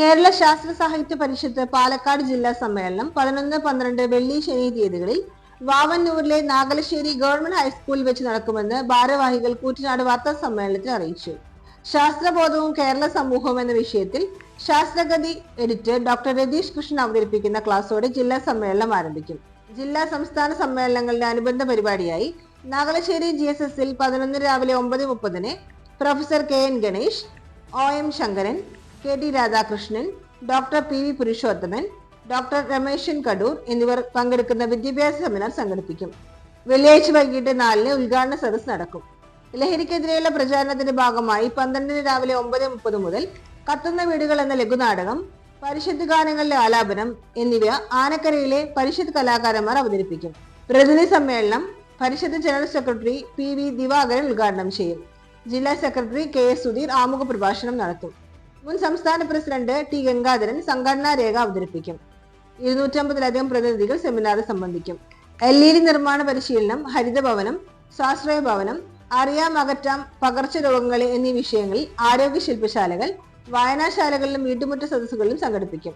കേരള ശാസ്ത്ര സാഹിത്യ പരിഷത്ത് പാലക്കാട് ജില്ലാ സമ്മേളനം പതിനൊന്ന് പന്ത്രണ്ട് വെള്ളി ശനി തീയതികളിൽ വാവന്നൂരിലെ നാഗലശ്ശേരി ഗവൺമെന്റ് ഹൈസ്കൂളിൽ വെച്ച് നടക്കുമെന്ന് ഭാരവാഹികൾ കൂറ്റനാട് വാർത്താ സമ്മേളനത്തിൽ അറിയിച്ചു. ശാസ്ത്രബോധവും കേരള സമൂഹവും എന്ന വിഷയത്തിൽ ശാസ്ത്രഗതി എഡിറ്റർ ഡോക്ടർ രതീഷ് കൃഷ്ണൻ അവതരിപ്പിക്കുന്ന ക്ലാസ്സോടെ ജില്ലാ സമ്മേളനം ആരംഭിക്കും. ജില്ലാ സംസ്ഥാന സമ്മേളനങ്ങളുടെ അനുബന്ധ പരിപാടിയായി നാഗലശ്ശേരി ജി എസ് എസിൽ പതിനൊന്ന് രാവിലെ ഒമ്പത് മുപ്പതിന് professor K N Ganesh O M Sankaran K T Radhakrishnan doctor P V Purushothaman doctor Rameshan Kadur എന്നിവർ പങ്കെടുക്കുന്ന വിദ്യാഭ്യാസ സെമിനാർ സംഘടിപ്പിക്കും. വെള്ളിയാഴ്ച വൈകിട്ട് നാലിന് ഉദ്ഘാടന സദസ് നടക്കും. ലഹരിക്കെതിരെയുള്ള പ്രചാരണത്തിന്റെ ഭാഗമായി പന്ത്രണ്ടിന് രാവിലെ ഒമ്പത് മുപ്പത് മുതൽ കത്തുന്ന വീടുകൾ എന്ന ലഘുനാടകം പരിഷത്ത് ഗാനങ്ങളിലെ ആലാപനം എന്നിവ ആനക്കരയിലെ പരിഷത്ത് കലാകാരന്മാർ അവതരിപ്പിക്കും. പ്രതിനിധി സമ്മേളനം Parishad general secretary P V Divakaran ഉദ്ഘാടനം ചെയ്യും. ജില്ലാ സെക്രട്ടറി കെ എസ് സുധീർ ആമുഖ പ്രഭാഷണം നടത്തും. മുൻ സംസ്ഥാന പ്രസിഡന്റ് ടി ഗംഗാധരൻ സംഘടനാ രേഖ അവതരിപ്പിക്കും. ഇരുന്നൂറ്റമ്പതിലധികം പ്രതിനിധികൾ സെമിനാറിൽ സംബന്ധിക്കും. എൽ ഇ ഡി നിർമ്മാണ പരിശീലനം ഹരിതഭവനം സ്വാശ്രയ ഭവനം അറിയാം അകറ്റാം പകർച്ചരോഗങ്ങൾ എന്നീ വിഷയങ്ങളിൽ ആരോഗ്യ ശില്പശാലകൾ വായനാശാലകളിലും വീട്ടുമുറ്റ സദസ്സുകളിലും സംഘടിപ്പിക്കും.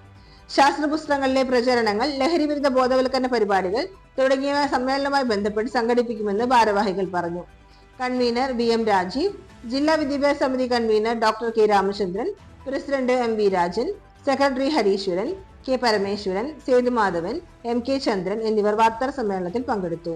ശാസ്ത്ര പുസ്തകങ്ങളിലെ പ്രചരണങ്ങൾ ലഹരി വിരുദ്ധ ബോധവൽക്കരണ പരിപാടികൾ തുടങ്ങിയവ സമ്മേളനവുമായി ബന്ധപ്പെട്ട് സംഘടിപ്പിക്കുമെന്ന് ഭാരവാഹികൾ പറഞ്ഞു. കൺവീനർ വി എം രാജീവ് ജില്ലാ വിദ്യാഭ്യാസ സമിതി convener doctor K Ramachandran president M V Rajan secretary Hareeshwaran K Parameswaran Sethumadhavan M K Chandran എന്നിവർ വാർത്താ സമ്മേളനത്തിൽ പങ്കെടുത്തു.